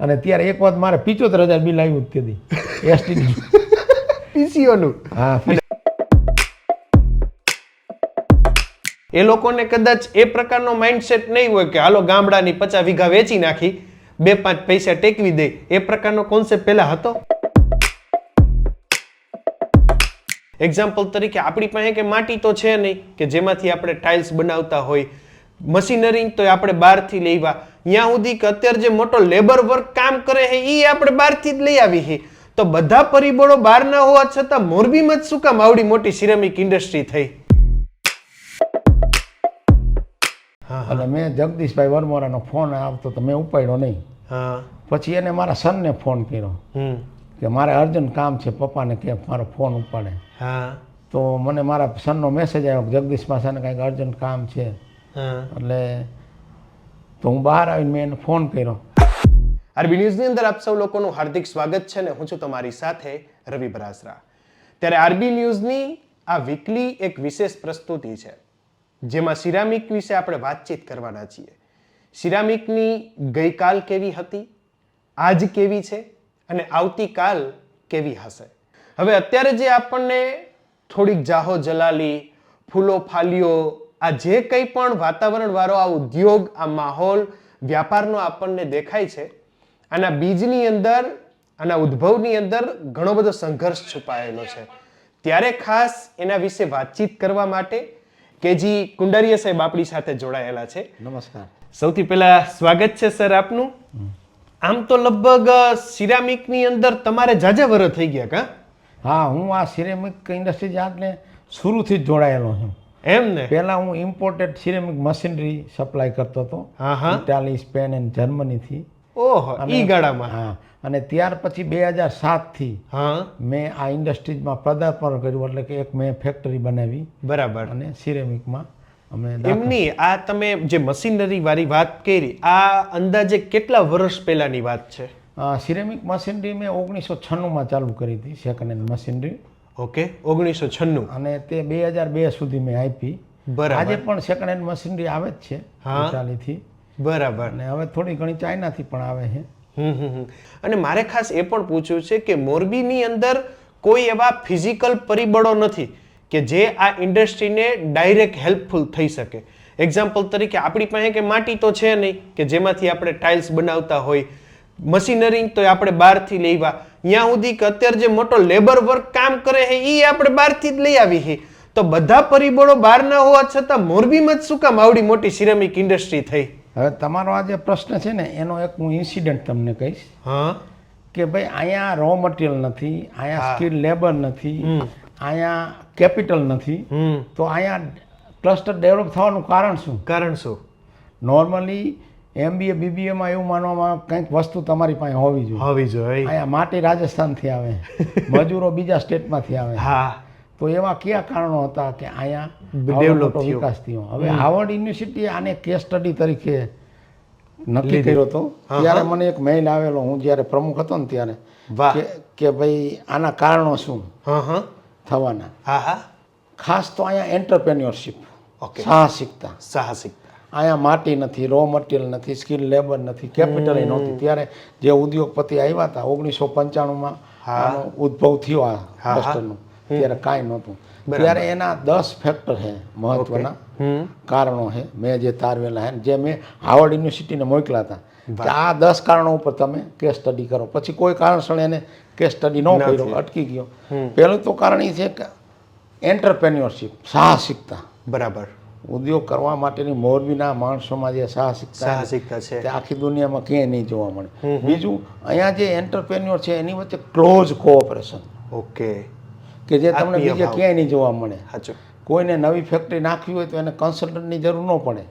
અને ત્યારે એક વખત મારે પિચોતેર હજાર બિલ આવ્યું તેથી. એસટી પીસીઓનું. હા એ લોકોને કદાચ એ પ્રકારનો માઇન્ડસેટ નહીં હોય કે હાલો ગામડાની પચાસ વીઘા વેચી નાખી બે પાંચ પૈસા ટેકવી દે. એ પ્રકારનો કોન્સેપ્ટ પહેલા હતો. એક્ઝામ્પલ તરીકે આપણી પાસે કે માટી તો છે નહીં કે જેમાંથી આપણે ટાઇલ્સ બનાવતા હોય. મશીનરી તો આપણે બહારથી લેવા. ત્યાં સુધી કે અત્યારે જે મોટો લેબર વર્ક કામ કરે છે એ આપણે બહારથી જ લઈ આવી છે. તો બધા પરિબળો બહાર ના હોવા છતાં મોરબીમાં જ શું કામ આવડી મોટી સિરેમિક ઇન્ડસ્ટ્રી થઈ? અને મેં જગદીશભાઈ વરમોરાનો ફોન આવતો તો મેં ઉપાડ્યો નહીં. હા. પછી એને મારા સનને ફોન કર્યો કે મારે અર્જન્ટ કામ છે પપ્પાને કે મારો ફોન ઉપાડે. હા. તો મને મારા સનનો મેસેજ આવ્યો કે જગદીશ પાસાને કાંઈક અર્જન્ટ કામ છે. હા. એટલે તો હું બહાર આવીને મેં એને ફોન કર્યો. આરબી ન્યૂઝની અંદર આપ સૌ લોકોનું હાર્દિક સ્વાગત છે ને હું છું તમારી સાથે રવિ બરાસરા. ત્યારે આરબી ન્યૂઝની આ વીકલી એક વિશેષ પ્રસ્તુતિ છે, જેમાં સિરામિક વિશે આપણે વાતચીત કરવાના છીએ. સિરામિકની ગઈકાલ કેવી હતી? આજ કેવી છે? અને આવતીકાલ કેવી હશે? હવે અત્યારે જે આપણને થોડીક જાહો જલાલી, ફૂલો ફાલીઓ આ જે કંઈ પણ વાતાવરણ વાળો આ ઉદ્યોગ આ માહોલ વ્યાપારનો આપણને દેખાય છે આના બીજની અંદર આના ઉદ્ભવની અંદર ઘણો બધો સંઘર્ષ છુપાયેલો છે. ત્યારે ખાસ એના વિશે વાતચીત કરવા માટે કેજી કુંડારીયા સાહેબ આપણી સાથે જોડાયેલા છે. નમસ્કાર. સૌથી પહેલા સ્વાગત છે સર આપનું. આમ તો લગભગ સિરામિકની અંદર તમારે જાજા વર થઈ ગયા કા? હા હું આ સિરેમિક ઇન્ડસ્ટ્રી જાતને શરૂથી જ જોડાયેલો છું. એમ ને? પહેલાં હું ઇમ્પોર્ટેડ સિરેમિક મશીનરી સપ્લાય કરતો હતો. હા હા ઇટાલી સ્પેન એન્ડ જર્મનીથી ઓહો ઈ ગાળામાં. હા અને ત્યાર પછી બે હજાર સાતથી હા. મેં આ ઇન્ડસ્ટ્રીઝમાં પદાર્પણ કર્યું એટલે કે એક મેં ફેક્ટરી બનાવી. બરાબર. અને સિરેમિકમાં અમે એમની આ તમે જે મશીનરી વાળી વાત કરી આ અંદાજે કેટલા વર્ષ પહેલાની વાત છે? સિરેમિક મશીનરી મેં ઓગણીસો છન્નુંમાં ચાલુ કરી હતી સેકન્ડ હેન્ડ મશીનરી ઓકે ઓગણીસો છન્નું. અને તે બે હજાર બે સુધી મેં આપી. બરાબર. આજે પણ સેકન્ડ હેન્ડ મશીનરી આવે જ છે. ઇટાલીથી બરાબર. અને હવે થોડી ઘણી ચાઇનાથી પણ આવે છે. અને મારે ખાસ એ પણ પૂછવું છે કે મોરબીની અંદર કોઈ એવા ફિઝિકલ પરિબળો નથી કે જે આ ઇન્ડસ્ટ્રીને ડાયરેક્ટ હેલ્પફુલ થઈ શકે. એક્ઝામ્પલ તરીકે આપણી પાસે કે માટી તો છે નહીં કે જેમાંથી આપણે ટાઇલ્સ બનાવતા હોય મશીનરી તો આપણે બહારથી લેવા ત્યાં સુધી કે અત્યારે જે મોટો લેબર વર્ક કામ કરે છે એ આપણે બહારથી જ લઈ આવી છે. તો બધા પરિબળો બહારના હોવા છતાં મોરબીમાં જ શું કામ આવડી મોટી સિરેમિક ઇન્ડસ્ટ્રી થઈ? હવે તમારો આ જે પ્રશ્ન છે ને એનો એક હું ઇન્સિડન્ટ તમને કહીશ. હા. કે ભાઈ અહીંયા રો મટીરિયલ નથી અહીંયા. સ્કિલ લેબર નથી અહીંયા કેપિટલ નથી. તો અહીંયા ક્લસ્ટર ડેવલપ થવાનું કારણ શું? કારણ શું? નોર્મલી એમબીએ બીબીએમાં એવું માનવામાં કંઈક વસ્તુ તમારી પાસે હોવી જોઈએ. હોવી જોઈએ. અહીંયા માટી રાજસ્થાનથી આવે મજૂરો બીજા સ્ટેટમાંથી આવે. હા. તો એવા કયા કારણો હતા કે અહીંયા થયો. વિકાસ થયો? હવે હાવર્ડ યુનિવર્સિટી આને કેસ સ્ટડી તરીકે નક્કી કર્યો હતો. ત્યારે મને એક મેઇલ આવેલો હું જ્યારે પ્રમુખ હતો ને ત્યારે કે ભાઈ આના કારણો શું થવાના? ખાસ તો અહીંયા એન્ટરપ્રેન્યોરશિપ સાહસિકતા. સાહસિકતા. અહીંયા માટી નથી રો મટીરિયલ નથી સ્કિલ લેબર નથી કેપિટલ નહોતી. ત્યારે જે ઉદ્યોગપતિ આવ્યા હતા ઓગણીસો પંચાણુંમાં હા. ઉદ્ભવ થયો આ હા. ત્યારે કાંઈ નહોતું. ત્યારે એના દસ ફેક્ટર છે મહત્વના. કારણો છે મેં જે તારવેલા છે જે મેં હાવર્ડ યુનિવર્સિટીને મોકલા હતા. કે આ દસ કારણો ઉપર તમે કેસ સ્ટડી કરો. પછી કોઈ કારણસર એને કેસ સ્ટડી ન કર્યો અટકી ગયો. પહેલું તો કારણ એ છે કે એન્ટરપ્રેન્યોરશીપ સાહસિકતા. બરાબર. ઉદ્યોગ કરવા માટેની મોરબીના માણસોમાં જે સાહસિકતા સાહસિકતા છે. તે આખી દુનિયામાં ક્યાંય નહીં જોવા મળે. બીજું અહીંયા જે એન્ટરપ્રેન્યોર છે એની વચ્ચે ક્લોઝ કોઓપરેશન ઓકે. કે જે તમને બીજે ક્યાંય નહીં જોવા મળે. કોઈને નવી ફેક્ટરી નાખવી હોય તો એને કન્સલ્ટન્ટની જરૂર ન પડે.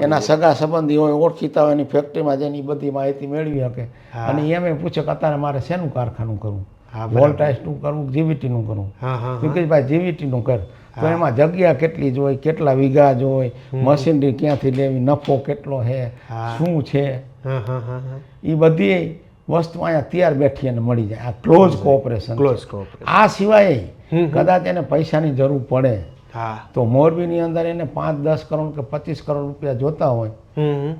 એના સગા સંબંધી હોય ઓળખીતા હોય એની ફેક્ટરીમાં જેની બધી માહિતી મેળવી શકે. અને એમ એ પૂછે કે અત્યારે મારે શેનું કારખાનું કરવું? વોલ્ટાઇસનું કરવું જીવીટીનું કરવું? ભાઈ જીવીટીનું કર. તો એમાં જગ્યા કેટલી જોઈ કેટલા વીઘા જોઈ મશીનરી ક્યાંથી લેવી નફો કેટલો છે શું છે? એ બધી વસ્તુ અહીંયા તૈયાર બેઠી અને મળી જાય. આ ક્લોઝ કોઓપરેશન ક્લોઝ કોઓપરેશન આ સિવાય કદાચ એને પૈસાની જરૂર પડે. તો મોરબીની અંદર એને પાંચ દસ કરોડ કે પચીસ કરોડ રૂપિયા જોતા હોય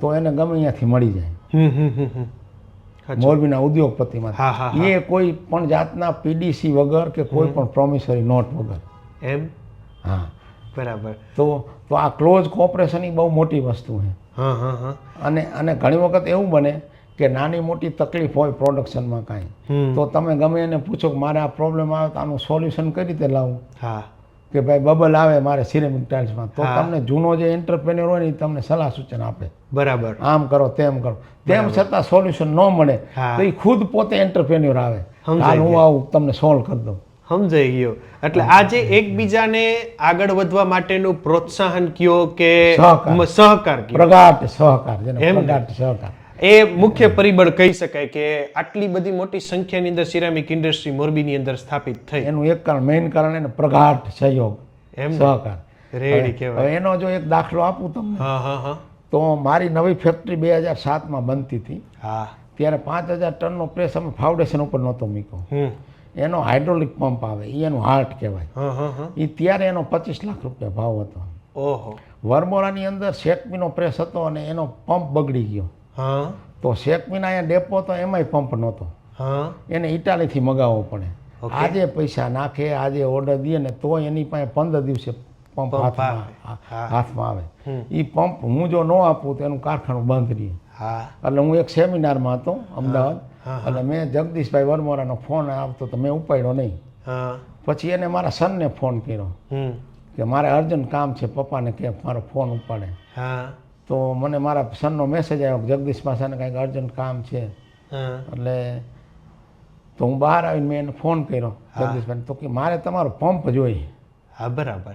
તો એને ગમે અહીંયાથી મળી જાય. મોરબીના ઉદ્યોગપતિમાં. એ કોઈ પણ જાતના પીડીસી વગર કે કોઈ પણ પ્રોમિસરી નોટ વગર. એમ? હા. બરાબર. તો તો આ ક્લોઝ કોઓપરેશન એ બહુ મોટી વસ્તુ છે. હા હા હા. અને અને ઘણી વખત એવું બને કે નાની મોટી તકલીફ હોય પ્રોડક્શનમાં કાંઈ. તો તમે ગમે એને પૂછો કે મારે આ પ્રોબ્લેમ આવે તો આનું સોલ્યુશન કઈ રીતે લાવવું હા. કે ભાઈ બબલ આવે મારે સિરેમિક ટાઇલ્સમાં તો તમને જૂનો જે એન્ટરપ્રેન્યોર હોય ને એ તમને સલાહ સૂચન આપે. બરાબર. આમ કરો તેમ કરો. તેમ છતાં સોલ્યુશન ન મળે તો એ ખુદ પોતે એન્ટરપ્રેન્યોર આવે. હું આવું તમને સોલ્વ કરી દઉં. સમજાઈ ગયો. એટલે આજે એકબીજાને આગળ વધવા માટેનું પ્રોત્સાહન કયો કે સહકાર. મ- સહકાર એમ સહકાર. એ મુખ્ય પરિબળ કહી શકાય કે આટલી બધી મોટી સંખ્યાની અંદર સિરામિક ઇન્ડસ્ટ્રી મોરબીની અંદર સ્થાપિત થઈ. એનું એક કારણ મેઇન કારણ એને પ્રગાઢ સહયોગ એમ સહકાર. રેડી કહેવાય. એનો જો એક દાખલો આપું તમને હા હા હા. તો મારી નવી ફેક્ટરી બે હજાર સાતમાં બનતી હતી. હા. ત્યારે પાંચ હજાર ટનનો પ્રેસ અમે ફાઉન્ડેશન ઉપર નહોતો મૂક્યો. એનો હાઇડ્રોલિક પંપ આવે એ એનું હાર્ટ કહેવાય. એ ત્યારે એનો પચીસ લાખ રૂપિયા ભાવ હતો. ઓહો. વરમોરાની અંદર શેકમીનો પ્રેસ હતો અને એનો પંપ બગડી ગયો. તો શેકમીના અહીંયા ડેપો તો એમાંય પંપ નહોતો. એને ઇટાલીથી મગાવવો પડે. આજે પૈસા નાખે આજે ઓર્ડર દઈએ ને તો એની પાસે પંદર દિવસે પંપ હાથમાં આવે. એ પંપ હું જો ન આપું તો એનું કારખાનું બંધ રહીએ એટલે હું એક સેમિનારમાં હતો અમદાવાદ. એટલે મેં જગદીશભાઈ વરમોરાનો ફોન આવતો તો મેં ઉપાડ્યો નહીં. પછી એને મારા સનને ફોન કર્યો કે મારે અર્જન્ટ કામ છે પપ્પાને કે મારો ફોન ઉપાડે. હા. તો મને મારા સનનો મેસેજ આવ્યો કે જગદીશ પાસાને કાંઈક અર્જન્ટ કામ છે. હા. એટલે તો હું બહાર આવીને મેં એને ફોન કર્યો જગદીશભાઈ તો કે મારે તમારો પંપ જોઈએ. હા બરાબર.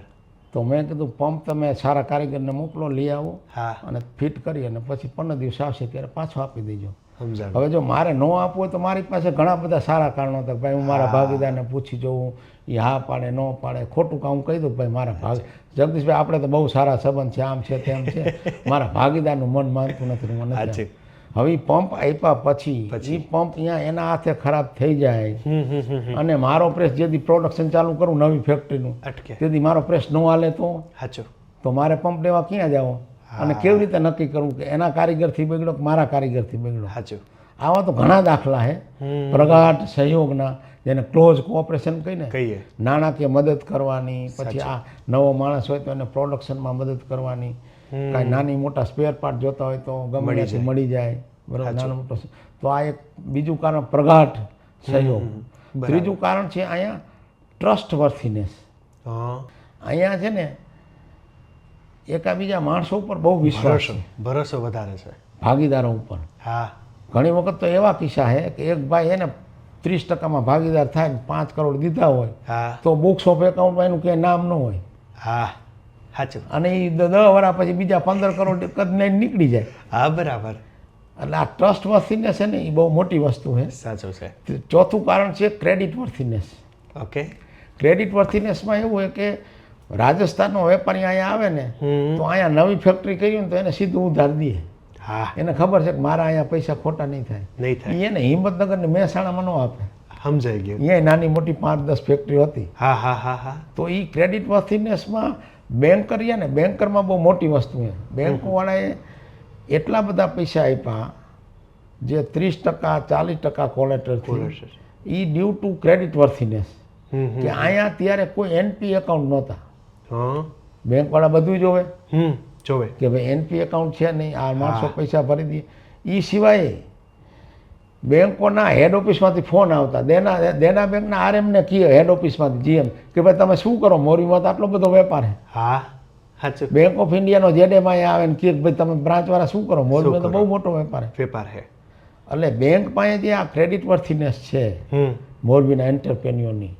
તો મેં કીધું પંપ તમે સારા કારીગરને મોકલો લઈ આવો હા. અને ફિટ કરી અને પછી પંદર દિવસ આવશે ત્યારે પાછો આપી દેજો. હવે જો મારે ન આપવું હોય તો મારી પાસે ઘણા બધા સારા કારણો હતા. ભાઈ હું મારા ભાગીદારને પૂછી જોઉં એ હા પાડે ન પાડે. ખોટું કામ કહી દઉં ભાઈ મારા ભાગ જગદીશભાઈ આપણે તો બહુ સારા સંબંધ છે આમ છે તેમ છે. મારા ભાગીદારનું મન માનતું નથી મને હવે પંપ આપ્યા પછી એ પંપ અહીંયા એના હાથે ખરાબ થઈ જાય. અને મારો પ્રેસ જેથી પ્રોડક્શન ચાલુ કરું નવી ફેક્ટરીનું અટકે. તેથી મારો પ્રેસ ન હાલે તો? તો મારે પંપ લેવા ક્યાં જાવ? અને કેવી રીતે નક્કી કરવું કે એના કારીગરથી બગડ્યો કે મારા કારીગરથી બગડ્યો? સાચું આવા તો ઘણા દાખલા છે હમ. પ્રગાઢ સહયોગના જેને ક્લોઝ કોઓપરેશન કહીને કહીએ. નાણાકીય મદદ કરવાની પછી આ નવો માણસ હોય તો એને પ્રોડક્શનમાં મદદ કરવાની. કાંઈ નાની મોટા સ્પેર પાર્ટ જોતા હોય તો ગમે મળી જાય. બરાબર? નાનો મોટો તો આ એક બીજું કારણ પ્રગાઢ સહયોગ. ત્રીજું કારણ છે અહીંયા ટ્રસ્ટ વર્થીનેસ હા. અહીંયા છે ને એકાબીજા માણસો ઉપર બહુ વિશ્વાસ ભરોસો વધારે છે. ભાગીદારો ઉપર. હા. ઘણી વખત તો એવા કિસ્સા છે કે એક ભાઈ એને ત્રીસ ટકામાં ભાગીદાર થાય ને પાંચ કરોડ દીધા હોય હા. તો બુક્સ ઓફ એકાઉન્ટમાં એનું ક્યાંય નામ ન હોય. હા. સાચું. અને એ દસ વર્ષ પછી બીજા પંદર કરોડ કદને નીકળી જાય. હા બરાબર. એટલે આ ટ્રસ્ટ વર્થીનેસ છે ને એ બહુ મોટી વસ્તુ છે. સાચું છે. ચોથું કારણ છે ક્રેડિટ વર્થીનેસ ઓકે ક્રેડિટ વર્થીનેસમાં એવું હોય કે રાજસ્થાનનો વેપારી અહીંયા આવે ને તો અહીંયા નવી ફેક્ટરી કરી ને તો એને સીધું ઉધાર દે હા. એને ખબર છે કે મારા અહીંયા પૈસા ખોટા નહીં થાય. નહીં થાય. એને હિંમતનગર ને મહેસાણામાં ન આપે. સમજાઈ ગયું. અહીંયા નાની મોટી પાંચ દસ ફેક્ટરી હતી. હા હા હા હા. તો એ ક્રેડિટ વર્થીનેસમાં બેન્કર રહ્યા ને બેન્કરમાં બહુ મોટી વસ્તુ છે. બેંકોવાળાએ એટલા બધા પૈસા આપ્યા જે ત્રીસ ટકા ચાલીસ ટકા કોલેટર. એ ડ્યુ ટુ ક્રેડિટ વર્થીનેસ કે અહીંયા ત્યારે કોઈ એનપી એકાઉન્ટ નહોતા. બેંકવાળા બધું જોવે? હમ જોવે. કે ભાઈ એનપી એકાઉન્ટ છે નહીં આ માણસો પૈસા ભરી દે. એ સિવાય બેંકોના હેડ ઓફિસમાંથી ફોન આવતા. દેના દેના બેંકના આરએમને કહે હેડ ઓફિસમાંથી જીએમ કે ભાઈ તમે શું કરો? મોરીમાં તો આટલો બધો વેપાર છે હા સાચું. બેંક ઓફ ઇન્ડિયાનો જેડેમાં આવે ને કે ભાઈ તમે બ્રાન્ચવાળા શું કરો? મોરીમાં તો બહુ મોટો વેપાર વેપાર હે. એટલે બેંક પાસે જે આ ક્રેડિટ વર્થીનેસ છે મોરબીના એન્ટરપ્રેન્યોરની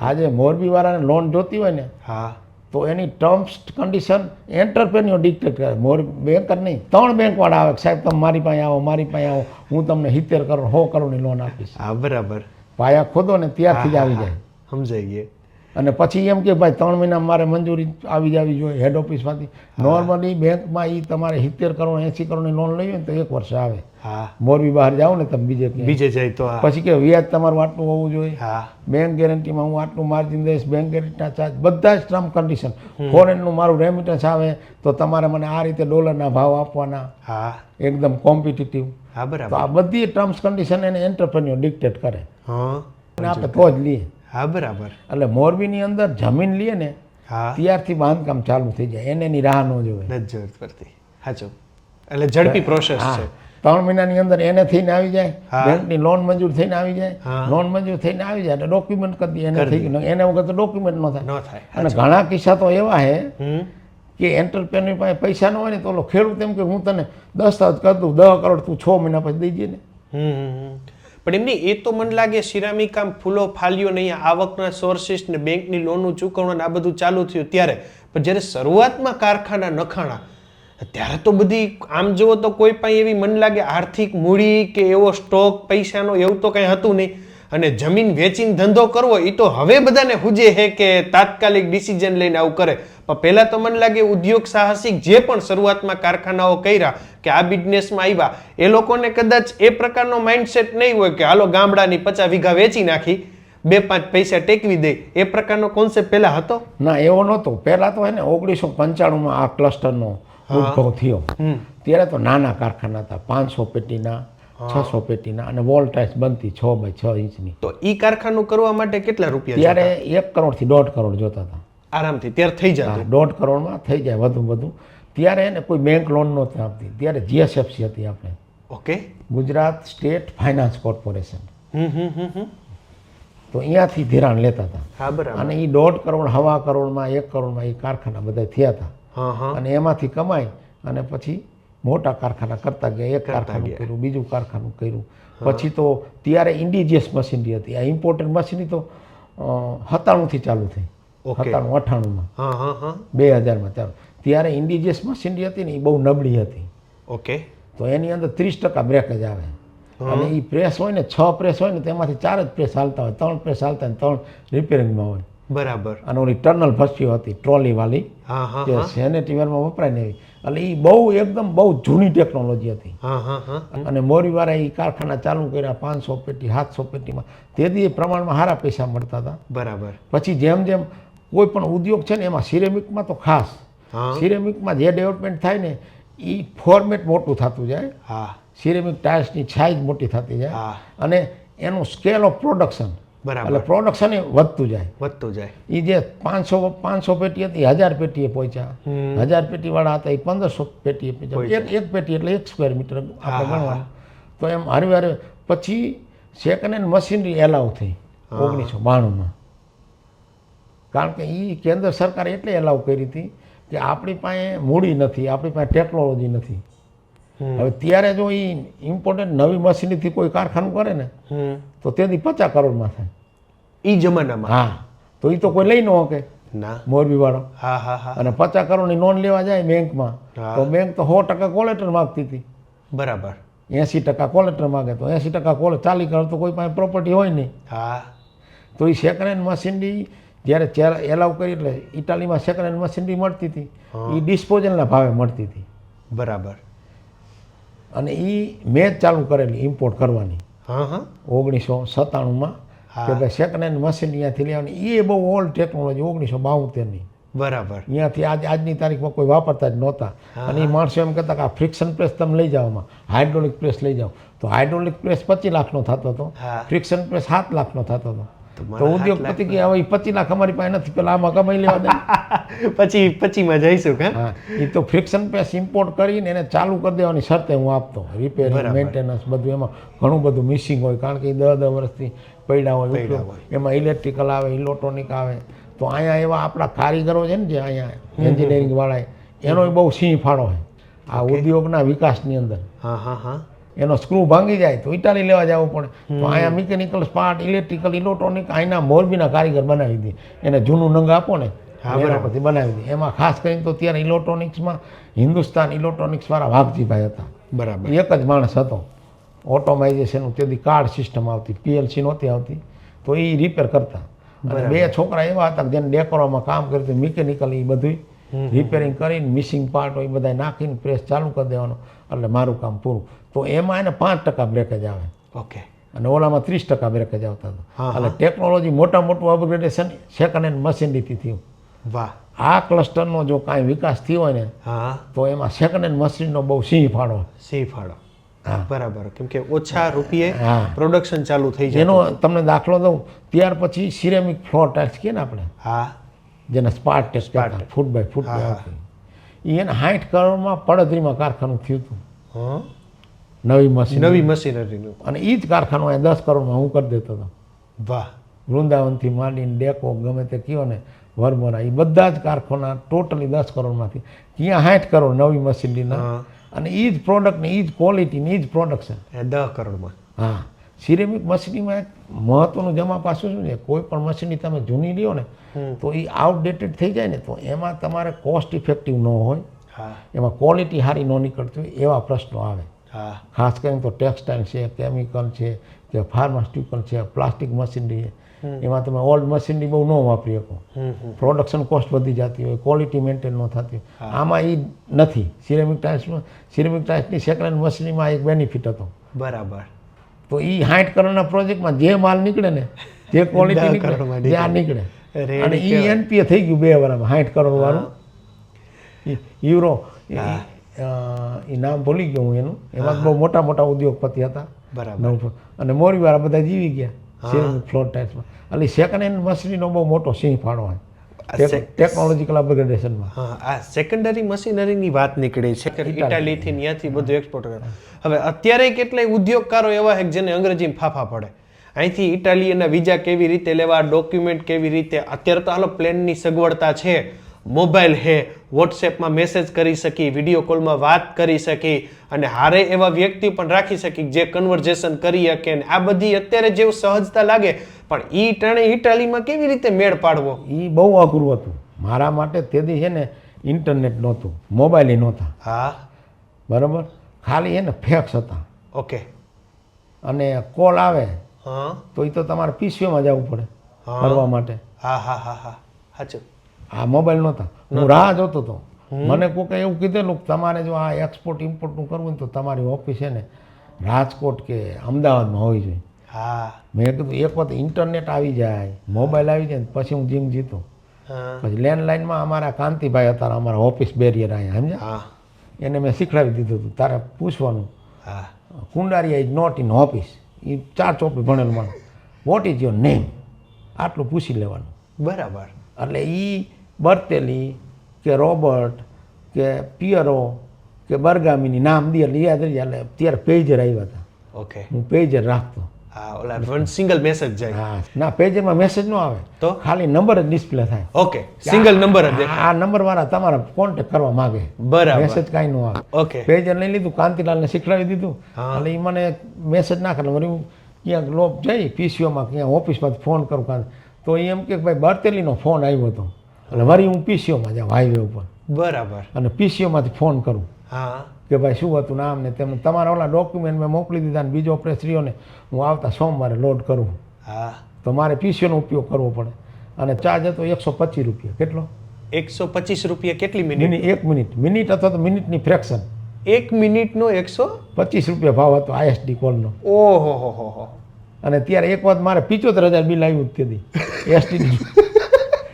આજે મોરબીવાળાને લોન જોતી હોય ને હા. તો એની ટર્મ્સ કન્ડિશન એન્ટરપ્રેન્યોર ડિક્ટેટ કરે. મોર બેંકર નહીં. ત્રણ બેંકવાળા આવે સાહેબ તમે મારી પાસે આવો મારી પાસે આવો. હું તમને સિત્તેર કરોડ સો કરોડની લોન આપીશ. હા બરાબર. પાયા ખોદો ને ત્યારથી જ આવી જાય. સમજાઈ ગયે. અને પછી એમ કે ભાઈ ત્રણ મહિના મારે મંજૂરી આવી જવી જોઈએ હેડ ઓફિસમાંથી નોર્મલી બેંકમાં એ તમારે સિત્તેર કરોડ એંસી કરોડની લોન લઈ હોય ને તો એક વર્ષ આવે. હા. મોરબી બહાર જાઓ ને તમે બીજે બીજે જાય તો પછી કે વ્યાજ તમારું આટલું હોવું જોઈએ. હા. બેંક ગેરંટીમાં હું આટલું માર્જિન દઈશ બેંક ગેરંટીના ચાર્જ બધા જ ટર્મ કન્ડિશન ફોરેનનું મારું રેમિટન્સ આવે તો તમારે મને આ રીતે ડોલરના ભાવ આપવાના. હા. એકદમ કોમ્પિટિટિવ હા તો બરાબર આ બધી ટર્મ્સ કન્ડિશન એને એન્ટરપ્રેન્યોર ડિક્ટેટ કરે. હા. અને આપણે તો જ લઈએ. હા બરાબર. એટલે મોરબીની અંદર જમીન લઈએ ને હા. ત્યારથી બાંધકામ ચાલુ થઈ જાય. એને એની રાહ ન જોવે. નથી જરૂર પડતી. સાચું એટલે ઝડપી પ્રોસેસ હા. છે. ત્રણ મહિનાની અંદર એને થઈને આવી જાય. હા. બેંકની લોન મંજૂર થઈને આવી જાય. લોન મંજૂર થઈને આવી જાય એટલે ડોક્યુમેન્ટ કરી દઈએ એને થઈ એને વગર તો ડોક્યુમેન્ટ ન થાય. ન થાય. અને ઘણા કિસ્સા તો એવા છે હમ. કે એન્ટરપ્રેન્યોર પાસે પૈસા ન હોય ને તો ખેડૂત એમ કે હું તને દસ્તાવેજ કરી દઉં દસ કરોડ તું છ મહિના પછી દઈ દે ને. પણ એમની એ તો મને લાગે સિરામિક કામ ફૂલો ફાલ્યો ને અહીંયા આવકના સોર્સિસ ને બેંકની લોનનું ચૂકવણું આ બધું ચાલુ થયું ત્યારે. પણ જ્યારે શરૂઆતમાં કારખાના નખાણા, ત્યારે તો બધી આમ જુઓ તો કોઈ પણ એવી મને લાગે આર્થિક મૂડી કે એવો સ્ટોક પૈસાનો એવું તો કંઈ હતું નહીં. અને જમીન વેચીને ધંધો કરવો એ તો હવે બધાને હુજે હે કે તાત્કાલિક ડિસિઝન લઈને આવું કરે. પણ પહેલા તો મને લાગે ઉદ્યોગ સાહસિક જે પણ શરૂઆતમાં કારખાનાઓ કર્યા કે આ બિઝનેસમાં આવ્યા એ લોકોને કદાચ એ પ્રકારનો માઇન્ડસેટ નહીં હોય કે હાલો ગામડાની પચાસ વીઘા વેચી નાખી બે પાંચ પૈસા ટેકવી દે. એ પ્રકારનો કોન્સેપ્ટ પહેલા હતો? ના એવો નહોતો. પહેલાં તો હે ને ઓગણીસો પંચાણુંમાં આ ક્લસ્ટરનો ઉદ્ભવ થયો. ત્યારે તો નાના કારખાના હતા પાંચસો પેટીના છસો પેટીના અને વોલ ટાઇલ્સ બનતી છ બાય છ ઇંચની. તો ઈ કારખાનું કરવા માટે કેટલા રૂપિયા ત્યારે એક કરોડથી દોઢ કરોડ જોતા હતા. આરામથી ત્યારે થઈ જાય દોઢ કરોડમાં થઈ જાય વધુ વધુ. ત્યારે એને કોઈ બેંક લોન નહોતી આપતી. ત્યારે જીએસએફસી હતી આપણે. Okay Gujarat State Finance Corporation. હમ હમ હમ હમ. તો અહીંયાથી ધિરાણ લેતા હતા. બરાબર. અને એ દોઢ કરોડ હવા કરોડમાં એક કરોડમાં એ કારખાના બધા થયા હતા. હા હા. અને એમાંથી કમાઈ અને પછી મોટા કારખાના કરતા ગયા. એક કારખાનું કર્યું બીજું કારખાનું કર્યું. પછી તો ત્યારે ઇન્ડિજિયસ મશીનરી હતી. આ ઇમ્પોર્ટન્ટ મશીનરી તો સત્તાણુંથી ચાલુ થઈ. સત્તાણું અઠાણુંમાં. હા હા હા. બે હજારમાં ચાલુ. ત્યારે ઇન્ડિજિયસ મશીનરી હતી ને એ બહુ નબળી હતી. ઓકે તો એની અંદર ત્રીસ ટકા બ્રેક જ આવે. અને એ પ્રેસ હોય ને છ પ્રેસ હોય ને તેમાંથી ચાર જ પ્રેસ હાલતા હોય. ત્રણ પ્રેસ હાલતા હોય ત્રણ રિપેરિંગમાં હોય. બરાબર. અને ઓલી ટર્નલ ભસ્યો હતી ટ્રોલીવાળી હા હા જે સેનેટિવરમાં વપરાય ને એટલે એ બહુ એકદમ બહુ જૂની ટેકનોલોજી હતી. અને મોરીવાળા એ કારખાના ચાલુ કર્યા પાંચસો પેટી સાતસો પેટીમાં. તેથી એ પ્રમાણમાં સારા પૈસા મળતા હતા. બરાબર. પછી જેમ જેમ કોઈ પણ ઉદ્યોગ છે ને એમાં સિરેમિકમાં તો ખાસ. સિરેમિકમાં જે ડેવલપમેન્ટ થાય ને એ ફોર્મેટ મોટું થતું જાય. હા. સિરેમિક ટાયર્સની સાઇઝ મોટી થતી જાય. હા. અને એનું સ્કેલ ઓફ પ્રોડક્શન બરાબર. એટલે પ્રોડક્શન એ વધતું જાય. વધતું જાય. એ જે પાંચસો પાંચસો પેટી હતી હજાર પેટીએ પહોંચ્યા હજાર પેટી વાળા હતા એ પંદરસો પેટીએ પહોંચ્યા એક એક પેટી એટલે એક સ્ક્વેર મીટર આપણે ગણવાનું તો એમ હરવે હરવે પછી સેકન્ડ હેન્ડ મશીનરી એલાઉ થઈ ઓગણીસો બાણુંમાં. કારણ કે એ કેન્દ્ર સરકારે એટલે એલાઉ કરી હતી કે આપણી પાસે મૂડી નથી આપણી પાસે ટેકનોલોજી નથી. હવે ત્યારે જો એ ઇમ્પોર્ટન્ટ નવી મશીનીથી કોઈ કારખાનું કરે ને તો તેથી પચાસ કરોડમાં થાય. એ જમાનામાં? હા. તો એ તો કોઈ લઈ ન શકે. ના. મોરબીવાળો. હા હા હા. અને પચાસ કરોડની લોન લેવા જાય બેંકમાં. તો બેંક તો સો ટકા કોલેટર માગતી હતી. બરાબર. એંસી ટકા કોલેટર માગે તો એંસી ટકા કોલે ચાલી કરો તો કોઈ પાસે પ્રોપર્ટી હોય નહીં. હા. તો એ સેકન્ડ હેન્ડ મશીનરી જ્યારે એલાવ કરી એટલે ઇટાલીમાં સેકન્ડ હેન્ડ મશીનરી મળતી હતી. એ ડિસ્પોઝલના ભાવે મળતી હતી. બરાબર. અને એ મેં ચાલુ કરેલી ઇમ્પોર્ટ કરવાની. હા હા. ઓગણીસો સત્તાણુંમાં. કે ભાઈ સેકન્ડ હેન્ડ મશીન અહીંયાથી લેવાની એ બહુ ઓલ્ડ ટેકનોલોજી ઓગણીસો બાઉતેરની બરાબર. અહીંયાથી આજ આજની તારીખમાં કોઈ વાપરતા જ નહોતા. અને એ માણસો એમ કહેતા કે આ ફ્રિક્શન પ્રેસ તમે લઈ જાઓમાં હાઇડ્રોલિક પ્રેસ લઈ જાઓ. તો હાઇડ્રોલિક પ્રેસ પચીસ લાખનો થતો હતો. ફ્રિક્શન પ્રેસ સાત લાખનો થતો હતો. તો ઉદ્યોગપતિ કે હવે પચીસ લાખ અમારી પાસે નથી પેલા આમાં કમાઈ લેવા દે. પછી પછીમાં જઈશું કે? હા એ તો ફ્રિક્શન પેસ ઇમ્પોર્ટ કરીને એને ચાલુ કરી દેવાની શરતે હું આપતો. રિપેર મેન્ટેનન્સ બધું એમાં ઘણું બધું મિસિંગ હોય. કારણ કે દસ દસ વર્ષથી પડ્યા હોય એમાં ઇલેક્ટ્રિકલ આવે ઇલેક્ટ્રોનિક આવે. તો અહીંયા એવા આપણા કારીગરો છે ને જે અહીંયા એન્જિનિયરિંગ વાળા એનો બહુ સિંહ ફાળો છે. આ ઉદ્યોગના વિકાસની અંદર. હા હા હા. એનો સ્ક્રૂ ભાંગી જાય તો ઇટાલી લેવા જવું પડે. તો અહીંયા મિકેનિકલ સ્પાર્ટ ઇલેક્ટ્રિકલ ઇલેક્ટ્રોનિક અહીંના મોરબીના કારીગર બનાવી દે. એને જૂનું નંગ આપો ને પછી બનાવી દે. એમાં ખાસ કરીને તો ત્યારે ઇલેક્ટ્રોનિક્સમાં હિન્દુસ્તાન ઇલેક્ટ્રોનિક્સ વાળા વાઘજીભાઈ હતા. બરાબર. એક જ માણસ હતો. ઓટોમાઇઝેશનનું તેથી કાર્ડ સિસ્ટમ આવતી પીએલસી નહોતી આવતી. તો એ રિપેર કરતા. અને બે છોકરા એવા હતા જેને ડેકોરમાં કામ કર્યું મિકેનિકલ એ બધું રિપેરિંગ કરીને મિસિંગ પાર્ટ હોય એ બધા નાખીને પ્રેસ ચાલુ કરી દેવાનો. એટલે મારું કામ પૂરું. તો એમાં એને પાંચ ટકા બ્રેકેજ આવે. ઓકે અને ઓલામાં ત્રીસ ટકા બ્રેકેજ આવતા હા, હતા એટલે ટેકનોલોજી મોટા મોટું અપગ્રેડેશન સેકન્ડ હેન્ડ મશીનરીથી થયું વાહ. આ ક્લસ્ટરનો જો કાંઈ વિકાસ થયો હોય ને હા. તો એમાં સેકન્ડ હેન્ડ મશીનનો બહુ સિંહ ફાળો. સિંહ ફાળો. હા. બરાબર. કેમ કે ઓછા રૂપિયે. પ્રોડક્શન ચાલુ થઈ જાય એનો તમને દાખલો દઉં. ત્યાર પછી સિરેમિક ફ્લોર ટાઇલ્સ કહે ને આપણે? હા. જેને સ્પાર્ટ ટેસ્ટ ફૂટ બાય ફૂટ એને સાઠ કરોડમાં પડદરીમાં કારખાનું થયું હતું. હા? નવી મશીન. નવી મશીનરીનું. અને એ જ કારખાનું અહીંયા દસ કરોડમાં હું કરી દેતો હતો. વાહ. વૃંદાવનથી માંડીને ડેકો ગમે તે કયો ને વરમોરા એ બધા જ કારખાના ટોટલી દસ કરોડમાંથી. ત્યાં સાઠ કરોડ નવી મશીનરીના. અને એ જ પ્રોડક્ટની એ જ ક્વોલિટીની એ જ પ્રોડક્શન દસ કરોડમાં. હા. સિરેમિક મશીનીમાં એક મહત્વનું જમા પાછું શું છે? કોઈ પણ મશીની તમે જૂની લ્યો ને તો એ આઉટડેટેડ થઈ જાય ને તો એમાં તમારે કોસ્ટ ઇફેક્ટિવ ન હોય. એમાં ક્વોલિટી સારી ન નીકળતી હોય એવા પ્રશ્નો આવે. ખાસ કરીને તો ટેક્સટાઇલ છે કેમિકલ છે કે ફાર્માસ્યુટિકલ છે પ્લાસ્ટિક મશીનરી છે. એમાં તમે ઓલ્ડ મશીનરી બહુ ન વાપરી શકો. પ્રોડક્શન કોસ્ટ વધી જતી હોય ક્વોલિટી મેન્ટેન ન થતી હોય. આમાં એ નથી. સિરેમિક ટાઇલ્સમાં સિરેમિક ટાઇલ્સની સેકન્ડ હેન્ડ મશીનરીમાં એક બેનિફિટ હતો. બરાબર. તો એ સાઠ કરોડના પ્રોજેક્ટમાં જે માલ નીકળે ને જે ક્વોલિટી ત્યાં નીકળે. અને એ એનપીએ થઈ ગયું બે વર્ષમાં સાઠ કરોડ વાળું યુરો એ નામ ભૂલી ગયો હું એનું. એમાં બહુ મોટા મોટા ઉદ્યોગપતિ હતા. બરાબર. અને મોરીવાળા બધા જીવી ગયા. ફ્લોર ટાઇલ્સમાં એટલે સેકન્ડ હેન્ડ મશીનનો બહુ મોટો સિંહ ફાળો હોય. ટેકનોલોજીકલ અપગ્રેડેશનમાં હા આ સેકન્ડરી મશીનરીની વાત નીકળી છે ઇટાલીથી ત્યાંથી બધું એક્સપોર્ટ કરે. હવે અત્યારે કેટલાય ઉદ્યોગકારો એવા છે જેને અંગ્રેજીમાં ફાફા પડે. અહીંથી ઇટાલીના વિઝા કેવી રીતે લેવા ડોક્યુમેન્ટ કેવી રીતે અત્યારે તો હાલો પ્લેનની સગવડતા છે. મોબાઈલ હે વોટ્સએપમાં મેસેજ કરી શકી વીડિયો કોલમાં વાત કરી શકી અને હારે એવા વ્યક્તિ પણ રાખી શકી જે કન્વર્ઝેશન કરી શકે ને આ બધી અત્યારે જેવું સહજતા લાગે પણ ઈ ટાણે ઇટાલીમાં કેવી રીતે મેળ પાડવો? એ બહુ અઘરું હતું. મારા માટે તેથી છે ને ઇન્ટરનેટ નહોતું મોબાઈલ નહોતા. હા. બરાબર? ખાલી એને ફેક્સ હતા. ઓકે. અને કોલ આવે હા. તો એ તો તમારે પીસીઓમાં જવું પડે હા. માટે. હા હા હા હા. સાચું આ મોબાઈલ નહોતા. હું રાહ જોતો હતો. મને કોકે એવું કીધેલું કે તમારે જો આ એક્સપોર્ટ ઇમ્પોર્ટનું કરવું ને તો તમારી ઓફિસ છે ને રાજકોટ કે અમદાવાદમાં હોવી જોઈએ. હા. મેં કીધું એક વખત ઇન્ટરનેટ આવી જાય મોબાઈલ આવી જાય ને પછી હું જીમ જીતું. પછી લેન્ડલાઇનમાં અમારા કાંતિભાઈ હતા અમારા ઓફિસ બેરિયર અહીંયા સમજ્યા? હા. એને મેં શીખડાવી દીધું હતું તારે પૂછવાનું. Kundariya is not in office એ ચાર ચોપડી ભણેલું માણસ. વોટ ઇઝ યોર નેમ આટલું પૂછી લેવાનું. બરાબર. એટલે એ બર્તેલી કે રોબર્ટ કે પિયરો કે બરગામીની નામ દે એટલે યાદ રહી એટલે ત્યારે પેજર આવ્યા હતા. ઓકે હું પેજર રાખતો. હા ઓલા વન સિંગલ મેસેજ જાય. હા ના પેજરમાં મેસેજ ન આવે. તો? ખાલી નંબર જ ડિસ્પ્લે થાય. ઓકે સિંગલ નંબર જ આ નંબર વાળા તમારા કોન્ટેક્ટ કરવા માંગે. બરાબર. મેસેજ કાંઈ ન આવે. ઓકે પેજર લઈ લીધું કાંતિલાલને શીખડાવી દીધું. એટલે એ મને મેસેજ ના કરે. વળી હું ક્યાંક લોપ જઈ પીસીઓમાં ક્યાં ઓફિસમાં ફોન કરું કાં તો એમ કે ભાઈ બર્તેલીનો ફોન આવ્યો હતો. એટલે વળી હું પીસીઓમાં જાઉં હાઈવે ઉપર. બરાબર. અને પીસીઓમાંથી ફોન કરું. હા. કે ભાઈ શું હતું નામ ને તેમ તમારા ઓલા ડોક્યુમેન્ટ મેં મોકલી દીધા ને બીજો પ્રેસરીઓને હું આવતા સોમવારે લોડ કરું. હા. તો મારે પીસીઓનો ઉપયોગ કરવો પડે. અને ચાર્જ હતો એકસો પચીસ રૂપિયા. કેટલો? એકસો પચીસ રૂપિયા કેટલી મિનિટ એક મિનિટ. મિનિટ અથવા તો મિનિટની ફ્રેક્શન એક મિનિટનો એકસો? પચીસ રૂપિયા ભાવ હતો આઈએસડી કોલનો. ઓહો હો હો હો. અને ત્યારે એક વાત મારે પિચોતેર હજાર બિલ આવ્યું જ તેથી એસટી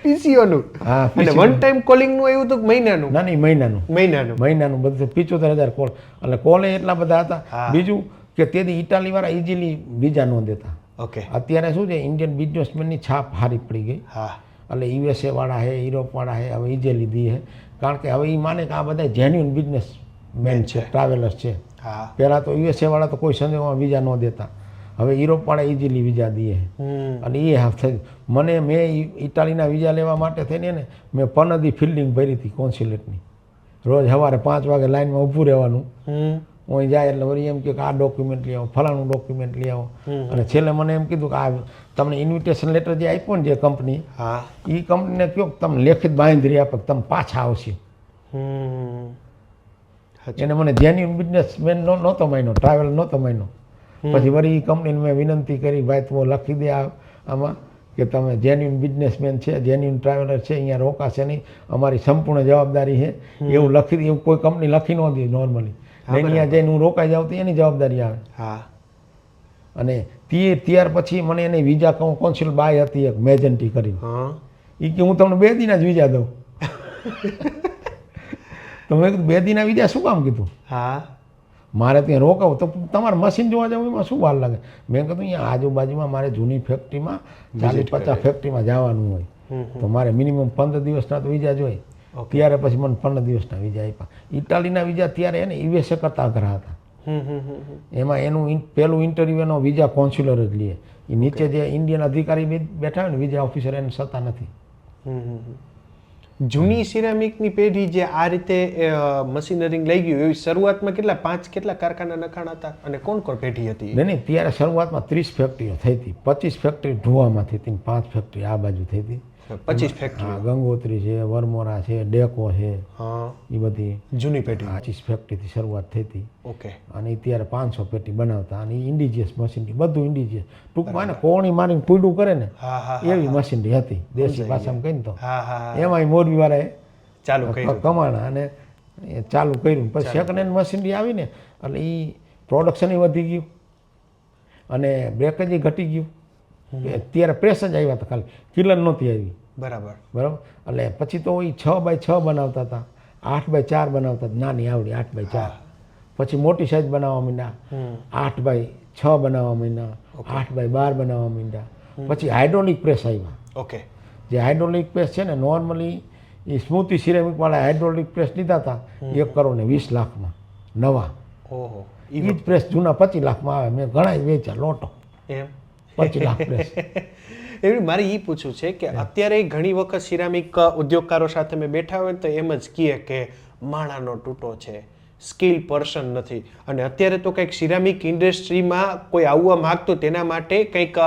પીસીઓનું. હા અને વન ટાઈમ કોલિંગનું એવું હતું કે મહિનાનું. ના નહીં મહિનાનું. મહિનાનું. મહિનાનું બધું પિચોતેર હજાર કોલ એટલે કોલે એટલા બધા હતા. બીજું કે તેથી ઇટાલીવાળા ઇઝીલી બીજા ન દેતા. ઓકે. અત્યારે શું છે ઇન્ડિયન બિઝનેસમેનની છાપ હારી પડી ગઈ. હા. એટલે યુએસએ વાળા હે યુરોપવાળા હે હવે ઈજે લીધી હે. કારણ કે હવે એ માને કે આ બધા જેન્યુન બિઝનેસ મેન છે ટ્રાવેલર્સ છે. હા. પહેલાં તો યુએસએ વાળા તો કોઈ સંજોગોમાં વિઝા ન દેતા. હવે યુરોપવાળા ઇઝીલી વિઝા દઈએ. અને એ થઈ મને મેં ઇટાલીના વિઝા લેવા માટે થઈને ને મેં પનદી ફિલ્ડિંગ ભરી હતી કોન્સ્યુલેટની. રોજ સવારે પાંચ વાગે લાઈનમાં ઊભું રહેવાનું. હું જાય એટલે વળી એમ કે આ ડોક્યુમેન્ટ લઈ આવો ફલાણું ડોક્યુમેન્ટ લઈ આવો. અને છેલ્લે મને એમ કીધું કે આ તમને ઇન્વિટેશન લેટર જે આપ્યો ને જે કંપની હા. એ કંપનીને કહો કે તમે લેખિત બાંધરી આપે તમે પાછા આવશે. હમ. એને મને જેન્યુન બિઝનેસમેન નહોતો માન્યો ટ્રાવેલ નહોતો માન્યો. પછી વળી કંપનીને મેં વિનંતી કરી ભાઈ તું લખી દે આમાં કે તમે જેન્યુન બિઝનેસમેન છે જેન્યુન ટ્રાવેલર છે અહીંયા રોકાશે નહીં. અમારી સંપૂર્ણ જવાબદારી છે. એવું લખી એવું કોઈ કંપની લખી નહોતી નોર્મલી અહીંયા જઈને હું રોકાઈ જાઉં તો એની જવાબદારી આવે. હા. અને તે ત્યાર પછી મને એને વિઝા કોન્સ્યુલ બાય હતી એક મેજન્ટી કરી હા. એ કે હું તમને બે દિના જ વિઝા દઉં. તો મેં કીધું બે દિના વિઝા શું કામ કીધું? હા. મારે ત્યાં રોકાવું. તો તમારે મશીન જોવા જવું એમાં શું વાર લાગે? મેં કીધું અહીંયા આજુબાજુમાં મારે જૂની ફેક્ટરીમાં ચાલીસ પચાસ ફેક્ટરીમાં જવાનું હોય. તો મારે મિનિમમ પંદર દિવસના તો વિઝા જોઈએ ત્યારે પછી મને પંદર દિવસના વિઝા આપ્યા. ઇટાલીના વિઝા ત્યારે એને યુએસએ કરતા અઘરા હતા. એમાં એનું પેલું પહેલું ઇન્ટરવ્યૂ એનો વિઝા કોન્સ્યુલર જ લે. એ નીચે જે ઇન્ડિયન અધિકારી બી બેઠા હોય ને વિઝા ઓફિસર એને સત્તા નથી. જૂની સિરામિકની પેઢી જે આ રીતે મશીનરીંગ લઈ ગયું, એવી શરૂઆતમાં કેટલા, પાંચ કેટલા કારખાના નખાણ હતા અને કોણ કોણ પેઢી હતી? નહીં ત્યારે શરૂઆતમાં ત્રીસ ફેક્ટરીઓ થઈ હતી, પચીસ ફેક્ટરી ધોવામાં થઈ હતી પાંચ ફેક્ટરી આ બાજુ થઈ હતી. પચીસ ફેક્ટરી ગંગોત્રી છે વરમોરા છે ડેકો છે એ બધી જૂની પેટી. પચીસ ફેક્ટરીથી શરૂઆત થઈ હતી. ઓકે. અને અત્યારે ત્યારે પાંચસો પેટી બનાવતા અને ઇન્ડિજિયસ મશીનરી બધું ઇન્ડિજિયસ ટૂંકમાં ને કોણી મારીને પૂડું કરે ને એવી મશીનરી હતી દેશી ભાષામાં કહીને તો. હા હા હા. એમાં મોરબી વાળાએ ચાલુ કમાણા અને એ ચાલુ કર્યું. પછી સેકન્ડ હેન્ડ મશીનરી આવીને એટલે એ પ્રોડક્શન વધી ગયું. અને બ્રેકેજ ઘટી ગયું. એ ત્યારે પ્રેસ જ આવ્યા હતા ખાલી. કિલર નહોતી આવી. બરાબર. બરાબર? એટલે પછી તો એ છ બાય છ બનાવતા હતા. આઠ બાય ચાર બનાવતા હતા. નાની આવડી આઠ બાય ચાર. પછી મોટી સાઈઝ બનાવવા માંડ્યા. આઠ બાય છ બનાવવા માંડ્યા. આઠ બાય બાર બનાવવા માંડ્યા. પછી હાઇડ્રોલિક પ્રેસ આવ્યા. ઓકે. જે હાઇડ્રોલિક પ્રેસ છે ને નોર્મલી એ સ્મૃતિ સિરેમિકવાળા હાઇડ્રોલિક પ્રેસ લીધા હતા. એક કરોડ ને વીસ લાખમાં. નવા. ઓહો. એ જ પ્રેસ જૂના પચીસ લાખમાં આવે. મેં ઘણા વેચ્યા લોટો. એમ? એવી મારે એ પૂછવું છે કે અત્યારે ઘણી વખત સિરામિક ઉદ્યોગકારો સાથે મેં બેઠા હોય તો એમ જ કહે કે માણાનો તૂટો છે સ્કિલ પર્સન નથી. અને અત્યારે તો કંઈક સિરામિક ઇન્ડસ્ટ્રીમાં કોઈ આવવા માગતું તેના માટે કંઈક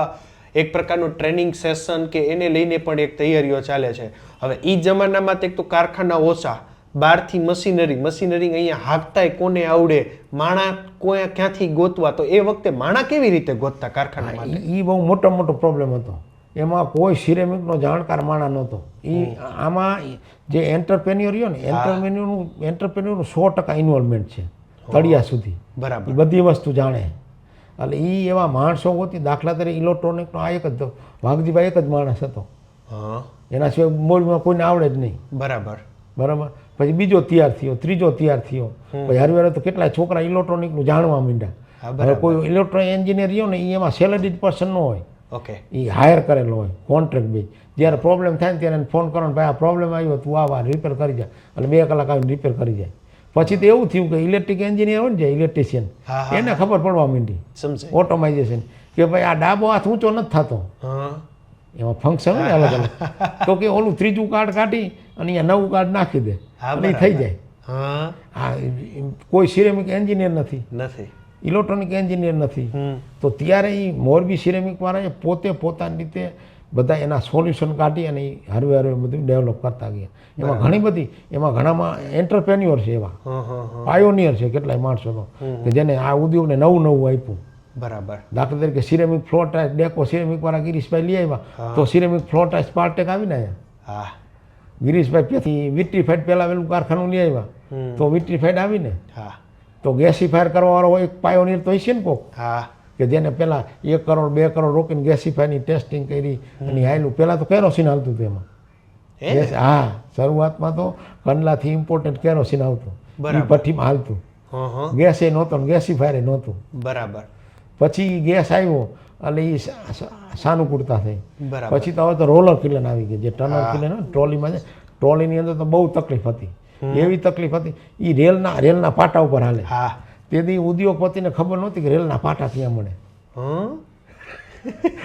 એક પ્રકારનું ટ્રેનિંગ સેશન કે એને લઈને પણ એક તૈયારીઓ ચાલે છે. હવે એ જમાનામાં તો એક તો કારખાના ઓછા બહારથી મશીનરી મશીનરી અહીંયા હાંકતાય કોને આવડે માણા કોઈ ક્યાંથી ગોતવા? તો એ વખતે માણા કેવી રીતે ગોતતા કારખાના એ બહુ મોટો મોટો પ્રોબ્લેમ હતો. એમાં કોઈ સિરેમિકનો જાણકાર માણા નહોતો. એ આમાં જે એન્ટરપ્રેન્યોર રહ્યો ને એન્ટરપ્રેન્યોરનું એન્ટરપ્રેન્યોરનું સો ટકા ઇન્વોલ્વમેન્ટ છે તળિયા સુધી. બરાબર. બધી વસ્તુ જાણે. એટલે એ એવા માણસો હોતી દાખલા તરીકે ઇલેક્ટ્રોનિકનો આ એક જ વાઘજીભાઈ એક જ માણસ હતો. હા. એના સિવાય મોરબીમાં કોઈને આવડે જ નહીં. બરાબર. બરાબર? પછી બીજો તૈયાર થયો ત્રીજો તૈયાર થયો. પછી હરવેરે તો કેટલાય છોકરા ઇલેક્ટ્રોનિકનું જાણવા માંડ્યા. હવે કોઈ ઇલેક્ટ્રોનિક એન્જિનિયર રહ્યો ને એ એમાં સેલેરીડ પર્સન ન હોય. ઓકે. એ હાયર કરેલો હોય કોન્ટ્રાક્ટ બેઝ જ્યારે પ્રોબ્લેમ થાય ને ત્યારે ફોન કરો ને ભાઈ આ પ્રોબ્લેમ આવ્યો તું આ રિપેર કરી જાય અને બે કલાક આવીને રિપેર કરી જાય. પછી તો એવું થયું કે ઇલેક્ટ્રિક એન્જિનિયર હોય ને જે ઇલેક્ટ્રિશિયન એને ખબર પડવા માંડી. ઓટોમાઇઝેશન કે ભાઈ આ ડાબો હાથ ઊંચો નથી થતો. એમાં ફંક્શન હોય ને અલગ અલગ. તો કે ઓલું ત્રીજું કાર્ડ કાઢી અને અહીંયા નવું કાર્ડ નાખી દે. અને થઈ જાય. હા. કોઈ સિરેમિક એન્જિનિયર નથી. નથી. ઇલેક્ટ્રોનિક એન્જિનિયર નથી. તો ત્યારે એ મોરબી સિરેમિકવાળાએ પોતે પોતાની રીતે બધા એના સોલ્યુશન કાઢી અને હરવે હરવે બધું ડેવલપ કરતા ગયા. એમાં ઘણી બધી એમાં ઘણામાં એન્ટરપ્રેન્યુઅર છે એવા. પાયોનિયર છે કેટલાય માણસો તો. કે જેને આ ઉદ્યોગને નવું નવું આપ્યું. બરાબર. દાખલા તરીકે ceramic floor tiles deco ceramic વાળા ગિરીશભાઈ લઈ આવ્યા. તો સિરેમિક ફ્લોર ટાઇસ પાર્ટેક આવીને આવ્યા હા. ગિરીશભાઈ ત્યાંથી વિટ્રીફાઈડ પહેલાં પેલું કારખાનું લઈ આવ્યા. તો વિટ્રીફાઈડ આવીને હા. તો ગેસીફાયર કરવાવાળો એક પાયોનિયર તો હશે ને કોક. હા. કે જેને પહેલાં એક કરોડ બે કરોડ રોકીને ગેસીફાયરની ટેસ્ટિંગ કરી અને આવેલું પહેલાં તો કેરોસીન આવતું હતું એમાં. હા? શરૂઆતમાં તો કંડલાથી ઇમ્પોર્ટન્ટ કેરોસીન આવતું. ભઠ્ઠીમાં હાલતું. ગેસે નહોતો ને ગેસીફાયરે નહોતું. બરાબર. પછી ગેસ આવ્યો એટલે એ સાનુકૂળતા થઈ. પછી તો હવે તો રોલર કિલન આવી ગઈ જે ટનલ કિલન ટ્રોલીમાં છે ટ્રોલીની અંદર તો બહુ તકલીફ હતી. એવી તકલીફ હતી. એ રેલના રેલના પાટા ઉપર હાલે. હા. તેથી ઉદ્યોગપતિને ખબર નહોતી કે રેલના પાટા ક્યાં મળે.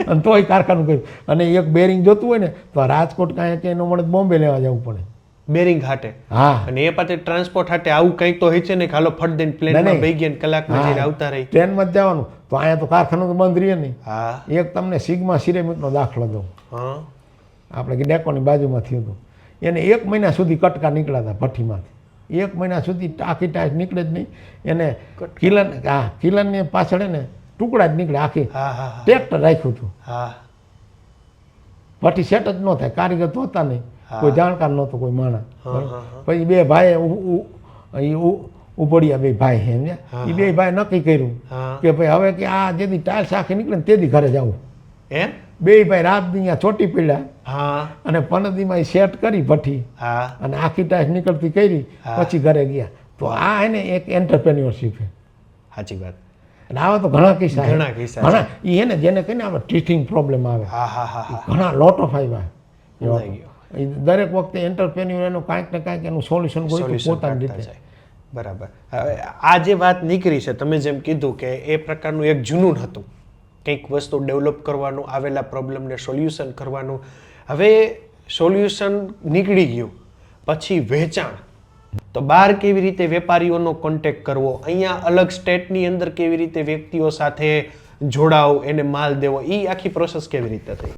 અને તોય કારખાનું કર્યું. અને એક બેરિંગ જોતું હોય ને તો રાજકોટ કાંઈ ક્યાંય ન મળે તો બોમ્બે લેવા જવું પડે. બેરિંગ હાટે. હા. અને એ પાછળ ટ્રાન્સપોર્ટ હાટે આવું કંઈક તો હોય છે ને હાલો ફટ દઈને પ્લેનમાં ભાઈ ગયા કલાકમાં જઈને આવતા રહી. ટ્રેનમાં જ જવાનું. તો અહીંયા તો કારખાનું તો બંધ રહીએ નહીં. હા. એક તમને સિગમા સિરેમિકનો દાખલો દઉં. હા. આપણે ડેકોની બાજુમાં થયું હતું. એને એક મહિના સુધી કટકા નીકળ્યા હતા ભઠ્ઠીમાંથી. એક મહિના સુધી ટાંકી ટાંક નીકળે જ નહીં. એને કિલન હા કિલનની પાછળ એને ટુકડા જ નીકળે આખી. હા હા હા. ટ્રેક્ટર રાખ્યું હતું. હા. ભઠ્ઠી સેટ જ ન થાય. કારીગર તો હતા નહીં. કોઈ જાણકાર નહોતો કોઈ માણસ. પછી બે ભાઈ ઉપડ્યા બે ભાઈ એમ એ બે ભાઈ નક્કી કર્યું કે ભાઈ હવે કે આ જેથી ટાયર આખી નીકળે ને તેથી ઘરે જવું. એમ? બે ભાઈ રાત દી અહીંયા ચોટી પીડ્યા. અને પનદીમાં એ સેટ કરી ભઠ્ઠી. હા. અને આખી ટાઈસ નીકળતી કરી પછી ઘરે ગયા. તો આ એને એક એન્ટરપ્રેન્યોરશિપ છે. સાચી વાત. અને આવા તો ઘણા કિસ્સા ઘણા કિસ્સા ઘણા. એને જેને કહીને આપણે ટીચિંગ પ્રોબ્લેમ આવે. હા હા હા હા. ઘણા લોટ ઓફ આવ્યા. દરેક વખતે એન્ટરપ્રેન્યુર એનું કાંઈક ને કાંઈક એનું સોલ્યુશન Solution પોતાની રીતે. બરાબર. હવે આ જે વાત નીકળી છે તમે જેમ કીધું કે એ પ્રકારનું એક જુનૂન હતું. કંઈક વસ્તુ ડેવલપ કરવાનું આવેલા પ્રોબ્લેમને સોલ્યુશન કરવાનું. હવે સોલ્યુશન નીકળી ગયું પછી વેચાણ. તો બહાર કેવી રીતે વેપારીઓનો કોન્ટેક કરવો? અહીંયા અલગ સ્ટેટની અંદર કેવી રીતે વ્યક્તિઓ સાથે જોડાવ એને માલ દેવો? એ આખી પ્રોસેસ કેવી રીતે થઈ?